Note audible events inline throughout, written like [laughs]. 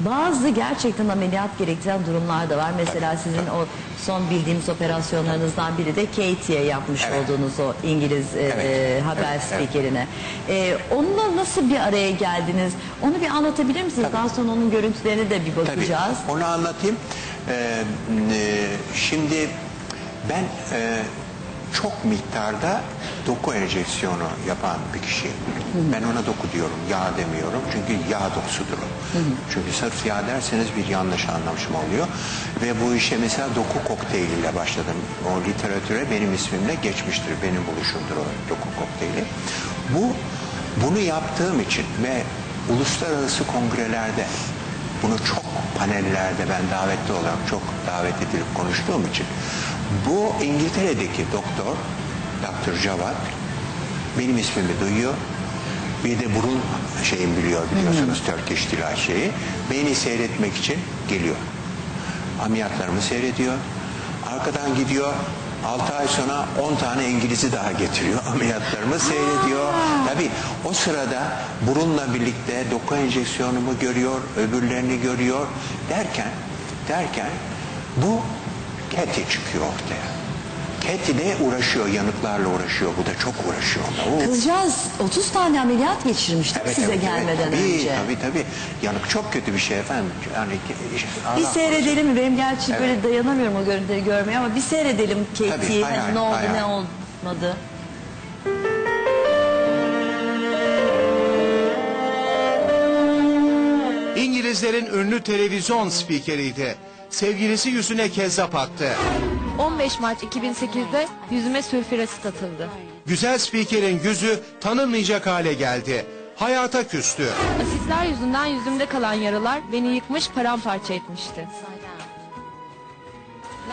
Bazı gerçekten ameliyat gerektiren durumlar da var. Mesela sizin o son bildiğimiz operasyonlarınızdan biri de Katie'ye yapmış Evet. olduğunuz o İngiliz e, Evet. e, haber Evet, evet. spikerine. E, onunla nasıl bir araya geldiniz? Onu bir anlatabilir misiniz? Tabii. Daha sonra onun görüntülerine de bir Tabii, bakacağız. onu anlatayım. Ee, e, şimdi ben e, çok miktarda doku enjeksiyonu yapan bir kişiyim. Ben ona doku diyorum, yağ demiyorum. Çünkü yağ dokusudur o. Çünkü sırf yağ derseniz bir yanlış anlaşma oluyor. Ve bu işe mesela doku kokteyliyle başladım. O literatüre benim ismimle geçmiştir. Benim buluşumdur o doku kokteyli. Bu bunu yaptığım için ve uluslararası kongrelerde bunu çok panellerde ben davetli olarak çok davet edilip konuştuğum için bu İngiltere'deki doktor Dr. Javad benim ismimi duyuyor. Bir de burun şeyim biliyor biliyorsunuz Turkish Delight şeyi. Beni seyretmek için geliyor. Ameliyatlarımı seyrediyor. Arkadan gidiyor. 6 ay sonra 10 tane İngiliz'i daha getiriyor. [laughs] Ameliyatlarımı seyrediyor. Tabii o sırada burunla birlikte doku enjeksiyonumu görüyor, öbürlerini görüyor derken derken bu Cathy çıkıyor ortaya. Cathy de uğraşıyor, yanıklarla uğraşıyor. Bu da çok uğraşıyor. Oo. Kızcağız 30 tane ameliyat geçirmiştik Evet, size evet, evet. gelmeden tabii, önce. Tabii tabii. Yanık çok kötü bir şey efendim. Yani Bir Allah- seyredelim mi? Benim gerçi Evet. böyle dayanamıyorum o görüntüleri görmeye ama bir seyredelim Katie'yi. hay Hani ne oldu hay ne olmadı. İngilizlerin ünlü televizyon spikeriydi. Sevgilisi yüzüne kezzap attı. 15 Mart 2008'de yüzüme sülfür asit atıldı. Güzel spikerin yüzü tanınmayacak hale geldi. Hayata küstü. Asitler yüzünden yüzümde kalan yaralar beni yıkmış paramparça etmişti.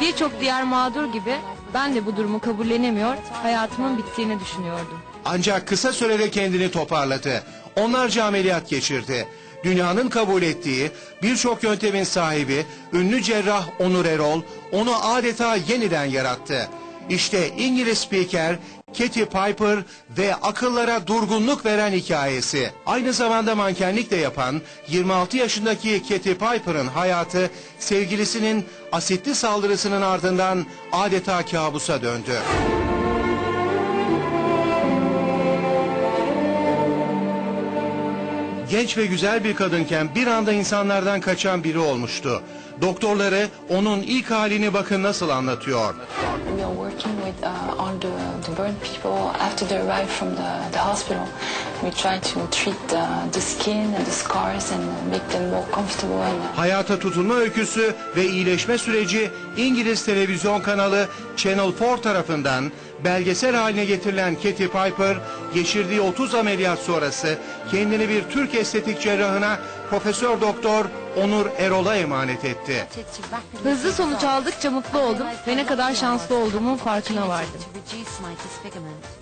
Birçok diğer mağdur gibi ben de bu durumu kabullenemiyor, hayatımın bittiğini düşünüyordum. Ancak kısa sürede kendini toparladı. Onlarca ameliyat geçirdi. Dünyanın kabul ettiği birçok yöntemin sahibi ünlü cerrah Onur Erol onu adeta yeniden yarattı. İşte İngiliz spiker Katy Piper ve akıllara durgunluk veren hikayesi. Aynı zamanda mankenlik de yapan 26 yaşındaki Katy Piper'ın hayatı sevgilisinin asitli saldırısının ardından adeta kabusa döndü. Genç ve güzel bir kadınken bir anda insanlardan kaçan biri olmuştu. Doktorları onun ilk halini bakın nasıl anlatıyor. We are working with uh, all the, the burn people after they arrive from the, the hospital. We try to treat the, the skin and the scars and make them more comfortable and uh, Hayata tutunma öyküsü ve iyileşme süreci İngiliz televizyon kanalı Channel 4 tarafından belgesel haline getirilen Katy Piper, geçirdiği 30 ameliyat sonrası kendini bir Türk estetik cerrahına Profesör Doktor Onur Erol'a emanet etti. Hızlı sonuç aldıkça mutlu oldum ve ne kadar şanslı olduğumun farkına vardım.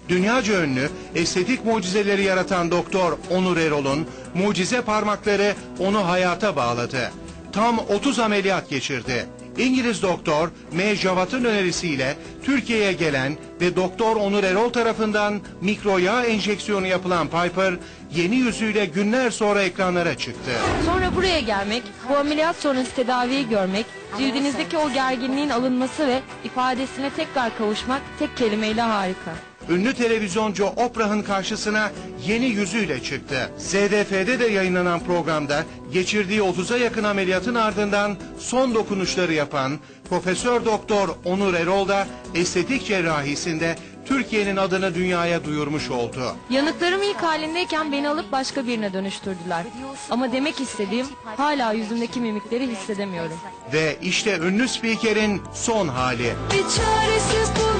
Dünyaca ünlü estetik mucizeleri yaratan doktor Onur Erol'un mucize parmakları onu hayata bağladı. Tam 30 ameliyat geçirdi. İngiliz doktor M. Javat'ın önerisiyle Türkiye'ye gelen ve doktor Onur Erol tarafından mikro yağ enjeksiyonu yapılan Piper yeni yüzüyle günler sonra ekranlara çıktı. Sonra buraya gelmek, bu ameliyat sonrası tedaviyi görmek, cildinizdeki o gerginliğin alınması ve ifadesine tekrar kavuşmak tek kelimeyle harika. Ünlü televizyoncu Oprah'ın karşısına yeni yüzüyle çıktı. ZDF'de de yayınlanan programda geçirdiği 30'a yakın ameliyatın ardından son dokunuşları yapan Profesör Doktor Onur Erol da estetik cerrahisinde Türkiye'nin adını dünyaya duyurmuş oldu. Yanıklarım ilk halindeyken beni alıp başka birine dönüştürdüler. Ama demek istediğim hala yüzümdeki mimikleri hissedemiyorum. Ve işte ünlü spikerin son hali. Bir çaresi bulunur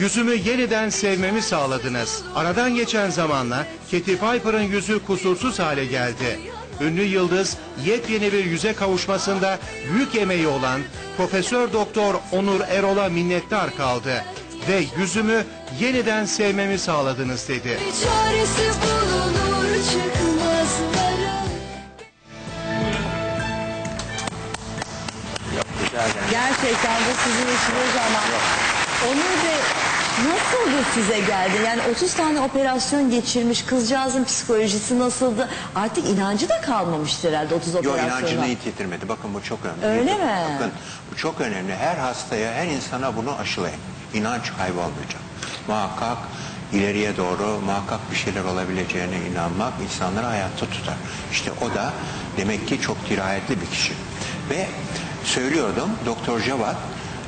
Yüzümü yeniden sevmemi sağladınız. Aradan geçen zamanla Katy Piper'ın yüzü kusursuz hale geldi. Ünlü yıldız yepyeni bir yüze kavuşmasında büyük emeği olan Profesör Doktor Onur Erol'a minnettar kaldı ve yüzümü yeniden sevmemi sağladınız dedi. Bir çaresi bulunur Gerçekten de sizin işiniz ama Onur Bey Nasıldı size geldi? Yani 30 tane operasyon geçirmiş kızcağızın psikolojisi nasıldı? Artık inancı da kalmamıştır herhalde 30 Yo operasyona. inancını hiç yitirmedi. Bakın bu çok önemli. Öyle mi? Bakın bu çok önemli. Her hastaya, her insana bunu aşılayın. İnanç kaybolmayacak. Muhakkak ileriye doğru muhakkak bir şeyler olabileceğine inanmak insanları hayatta tutar. İşte o da demek ki çok dirayetli bir kişi. Ve söylüyordum Doktor Cevat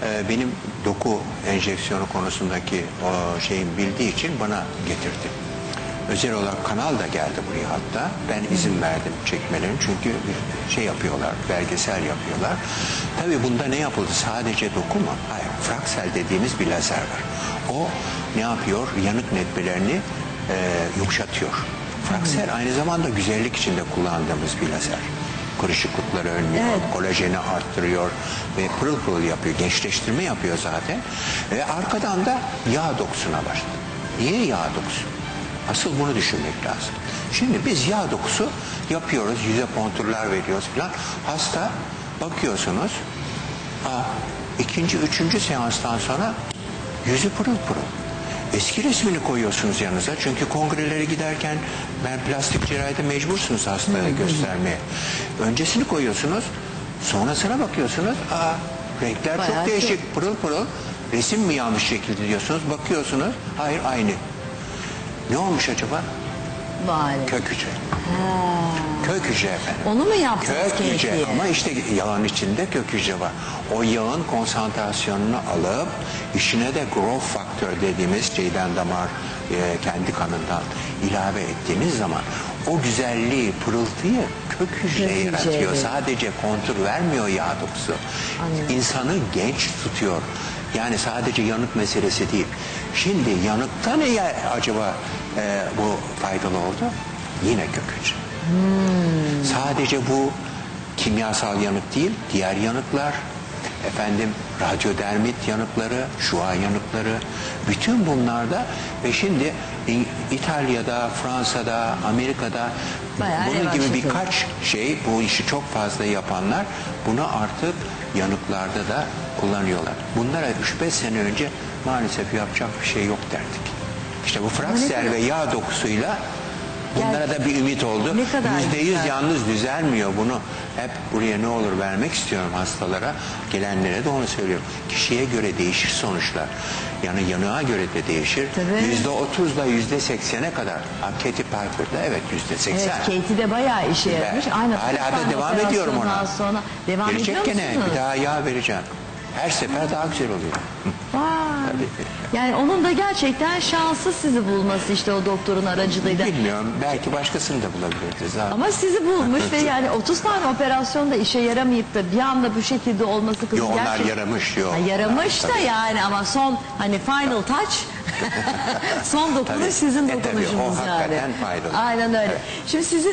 e, benim doku enjeksiyonu konusundaki o şeyin bildiği için bana getirdi. Özel olarak kanal da geldi buraya hatta. Ben izin verdim çekmelerin çünkü şey yapıyorlar, belgesel yapıyorlar. Tabii bunda ne yapıldı? Sadece doku mu? Hayır, fraksel dediğimiz bir lazer var. O ne yapıyor? Yanık netmelerini e, yumuşatıyor. Fraksel aynı zamanda güzellik içinde kullandığımız bir lazer. Kırışıklıkları önlüyor, Evet. kolajeni arttırıyor ve pırıl pırıl yapıyor. Gençleştirme yapıyor zaten. Ve arkadan da yağ dokusuna başladı. Niye yağ dokusu? Asıl bunu düşünmek lazım. Şimdi biz yağ dokusu yapıyoruz, yüze konturlar veriyoruz falan. Hasta bakıyorsunuz, aa, ikinci, üçüncü seanstan sonra yüzü pırıl pırıl. Eski resmini koyuyorsunuz yanınıza. Çünkü kongrelere giderken ben plastik cerrahide mecbursunuz hastaya göstermeye. Öncesini koyuyorsunuz, sonrasına bakıyorsunuz. Aa, renkler Bayağı çok değişik, pırıl pırıl. Resim mi yanlış şekilde diyorsunuz, bakıyorsunuz. Hayır aynı. Ne olmuş acaba? Vay. Kök hücre. Kök hücre efendim. Onu mu yaptınız Kök hücre keyfiye? ama işte yağın içinde kök hücre var. O yağın konsantrasyonunu alıp işine de growth faktör dediğimiz şeyden damar e, kendi kanından ilave ettiğiniz zaman o güzelliği, pırıltıyı kök hücre Kök hücre, yaratıyor. Sadece kontur vermiyor yağ dokusu. Anladım. İnsanı genç tutuyor. Yani sadece yanık meselesi değil. Şimdi yanıkta ne ya- acaba e, bu faydalı oldu? Yine kök hücre. Sadece bu kimyasal yanık değil, diğer yanıklar, efendim radyodermit yanıkları, şua yanıkları, bütün bunlarda ve şimdi İtalya'da, Fransa'da, Amerika'da Bayağı bunun gibi yapıyor. birkaç şey bu işi çok fazla yapanlar bunu artık yanıklarda da kullanıyorlar. Bunlara 3-5 sene önce maalesef yapacak bir şey yok derdik. İşte bu fraksel ve yağ dokusuyla bunlara da bir ümit oldu. Yüzde yüz yalnız düzelmiyor bunu. Hep buraya ne olur vermek istiyorum hastalara. Gelenlere de onu söylüyorum. Kişiye göre değişir sonuçlar. Yani yanığa göre de değişir. Yüzde otuzla yüzde seksene kadar. Katy Piper'da evet yüzde Evet, seksen. Katie de bayağı işe yaramış. Aynen. Hala da devam ediyorum ona. Sonra devam Verecek ediyor gene musunuz? bir daha yağ vereceğim. Her sefer daha güzel oluyor. Vay. Yani onun da gerçekten şansı sizi bulması işte o doktorun aracılığıyla. Bilmiyorum belki başkasını da bulabiliriz. Ha. Ama sizi bulmuş [laughs] ve yani 30 tane operasyonda işe yaramayıp da bir anda bu şekilde olması kızı Yo, onlar gerçekten... yaramış, yo. Ha, yaramış da Tabii. yani ama son hani final touch [laughs] son dokunuş Tabii. sizin E, tabii, o dokunuşunuz yani. hakikaten faydalı. Aynen öyle. Şimdi sizin